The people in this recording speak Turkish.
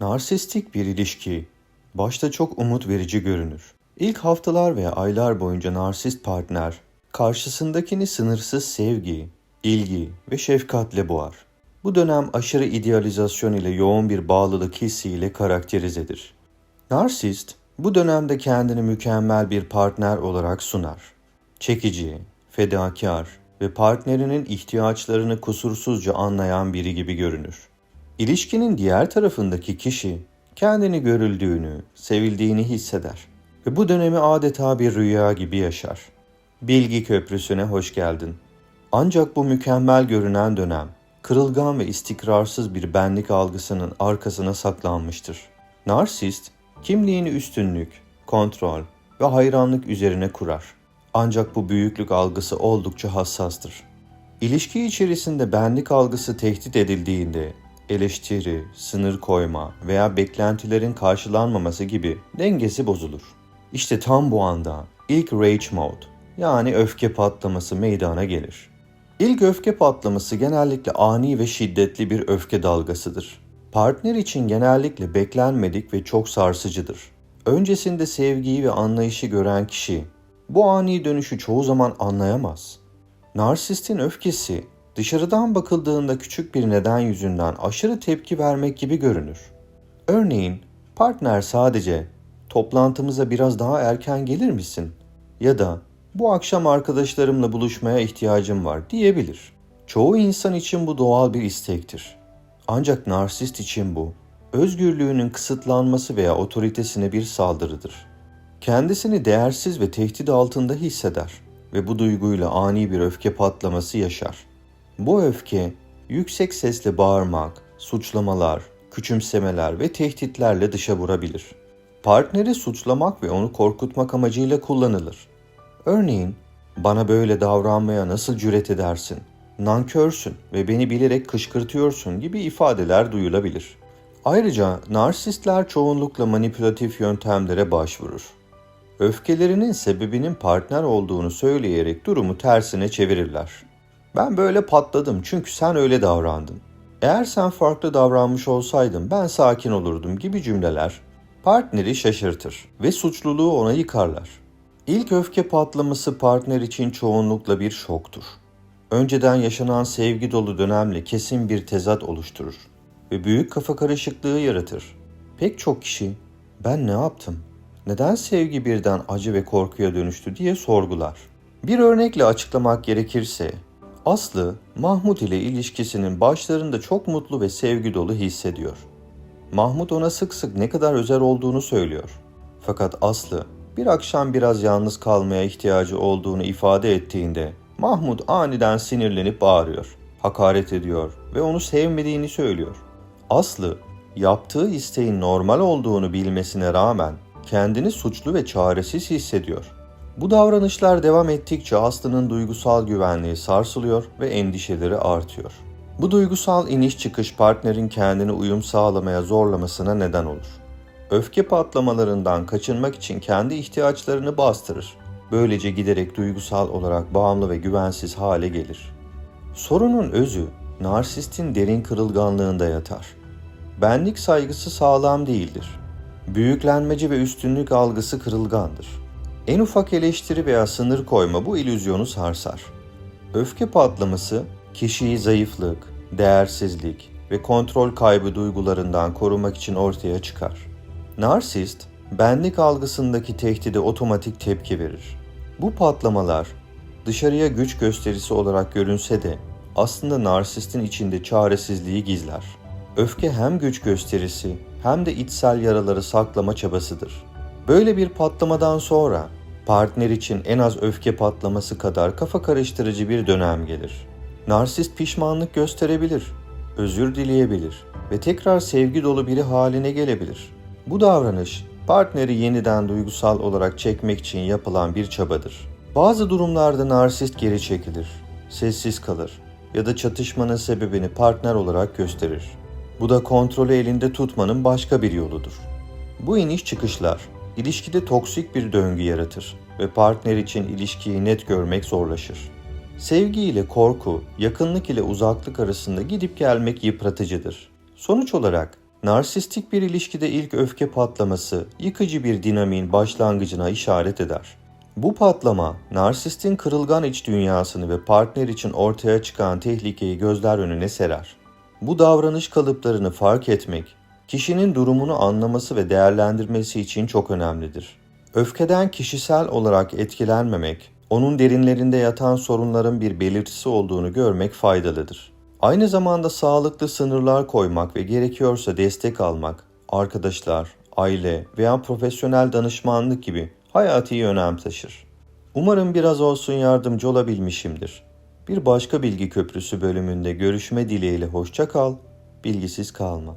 Narsistik bir ilişki başta çok umut verici görünür. İlk haftalar veya aylar boyunca narsist partner karşısındakini sınırsız sevgi, ilgi ve şefkatle boğar. Bu dönem aşırı idealizasyon ile yoğun bir bağlılık hissiyle karakterizedir. Narsist bu dönemde kendini mükemmel bir partner olarak sunar. Çekici, fedakar ve partnerinin ihtiyaçlarını kusursuzca anlayan biri gibi görünür. İlişkinin diğer tarafındaki kişi kendini görüldüğünü, sevildiğini hisseder ve bu dönemi adeta bir rüya gibi yaşar. Bilgi köprüsüne hoş geldin. Ancak bu mükemmel görünen dönem kırılgan ve istikrarsız bir benlik algısının arkasına saklanmıştır. Narsist kimliğini üstünlük, kontrol ve hayranlık üzerine kurar. Ancak bu büyüklük algısı oldukça hassastır. İlişki içerisinde benlik algısı tehdit edildiğinde eleştiri, sınır koyma veya beklentilerin karşılanmaması gibi dengesi bozulur. İşte tam bu anda ilk rage mode yani öfke patlaması meydana gelir. İlk öfke patlaması genellikle ani ve şiddetli bir öfke dalgasıdır. Partner için genellikle beklenmedik ve çok sarsıcıdır. Öncesinde sevgiyi ve anlayışı gören kişi bu ani dönüşü çoğu zaman anlayamaz. Narsistin öfkesi dışarıdan bakıldığında küçük bir neden yüzünden aşırı tepki vermek gibi görünür. Örneğin partner sadece toplantımıza biraz daha erken gelir misin? Ya da bu akşam arkadaşlarımla buluşmaya ihtiyacım var diyebilir. Çoğu insan için bu doğal bir istektir. Ancak narsist için bu özgürlüğünün kısıtlanması veya otoritesine bir saldırıdır. Kendisini değersiz ve tehdit altında hisseder ve bu duyguyla ani bir öfke patlaması yaşar. Bu öfke yüksek sesle bağırmak, suçlamalar, küçümsemeler ve tehditlerle dışa vurabilir. Partneri suçlamak ve onu korkutmak amacıyla kullanılır. Örneğin, bana böyle davranmaya nasıl cüret edersin? Nankörsün ve beni bilerek kışkırtıyorsun gibi ifadeler duyulabilir. Ayrıca narsistler çoğunlukla manipülatif yöntemlere başvurur. Öfkelerinin sebebinin partner olduğunu söyleyerek durumu tersine çevirirler. Ben böyle patladım çünkü sen öyle davrandın. Eğer sen farklı davranmış olsaydın ben sakin olurdum gibi cümleler partneri şaşırtır ve suçluluğu ona yıkarlar. İlk öfke patlaması partner için çoğunlukla bir şoktur. Önceden yaşanan sevgi dolu dönemle kesin bir tezat oluşturur ve büyük kafa karışıklığı yaratır. Pek çok kişi ben ne yaptım? Neden sevgi birden acı ve korkuya dönüştü diye sorgular. Bir örnekle açıklamak gerekirse Aslı, Mahmut ile ilişkisinin başlarında çok mutlu ve sevgi dolu hissediyor. Mahmut ona sık sık ne kadar özel olduğunu söylüyor. Fakat Aslı bir akşam biraz yalnız kalmaya ihtiyacı olduğunu ifade ettiğinde Mahmut aniden sinirlenip bağırıyor, hakaret ediyor ve onu sevmediğini söylüyor. Aslı yaptığı isteğin normal olduğunu bilmesine rağmen kendini suçlu ve çaresiz hissediyor. Bu davranışlar devam ettikçe Aslı'nın duygusal güvenliği sarsılıyor ve endişeleri artıyor. Bu duygusal iniş çıkış partnerin kendini uyum sağlamaya zorlamasına neden olur. Öfke patlamalarından kaçınmak için kendi ihtiyaçlarını bastırır. Böylece giderek duygusal olarak bağımlı ve güvensiz hale gelir. Sorunun özü narsistin derin kırılganlığında yatar. Benlik saygısı sağlam değildir. Büyüklenmeci ve üstünlük algısı kırılgandır. En ufak eleştiri veya sınır koyma bu ilüzyonu sarsar. Öfke patlaması kişiyi zayıflık, değersizlik ve kontrol kaybı duygularından korumak için ortaya çıkar. Narsist, benlik algısındaki tehdide otomatik tepki verir. Bu patlamalar dışarıya güç gösterisi olarak görünse de aslında narsistin içinde çaresizliği gizler. Öfke hem güç gösterisi hem de içsel yaraları saklama çabasıdır. Böyle bir patlamadan sonra partner için en az öfke patlaması kadar kafa karıştırıcı bir dönem gelir. Narsist pişmanlık gösterebilir, özür dileyebilir ve tekrar sevgi dolu biri haline gelebilir. Bu davranış partneri yeniden duygusal olarak çekmek için yapılan bir çabadır. Bazı durumlarda narsist geri çekilir, sessiz kalır ya da çatışmanın sebebini partner olarak gösterir. Bu da kontrolü elinde tutmanın başka bir yoludur. Bu iniş çıkışlar ilişkide toksik bir döngü yaratır ve partner için ilişkiyi net görmek zorlaşır. Sevgi ile korku, yakınlık ile uzaklık arasında gidip gelmek yıpratıcıdır. Sonuç olarak Narsistik bir ilişkide ilk öfke patlaması yıkıcı bir dinamiğin başlangıcına işaret eder. Bu patlama, narsistin kırılgan iç dünyasını ve partner için ortaya çıkan tehlikeyi gözler önüne serer. Bu davranış kalıplarını fark etmek, kişinin durumunu anlaması ve değerlendirmesi için çok önemlidir. Öfkeden kişisel olarak etkilenmemek, onun derinlerinde yatan sorunların bir belirtisi olduğunu görmek faydalıdır. Aynı zamanda sağlıklı sınırlar koymak ve gerekiyorsa destek almak, arkadaşlar, aile veya profesyonel danışmanlık gibi hayati önem taşır. Umarım biraz olsun yardımcı olabilmişimdir. Bir başka bilgi köprüsü bölümünde görüşme dileğiyle hoşça kal, bilgisiz kalma.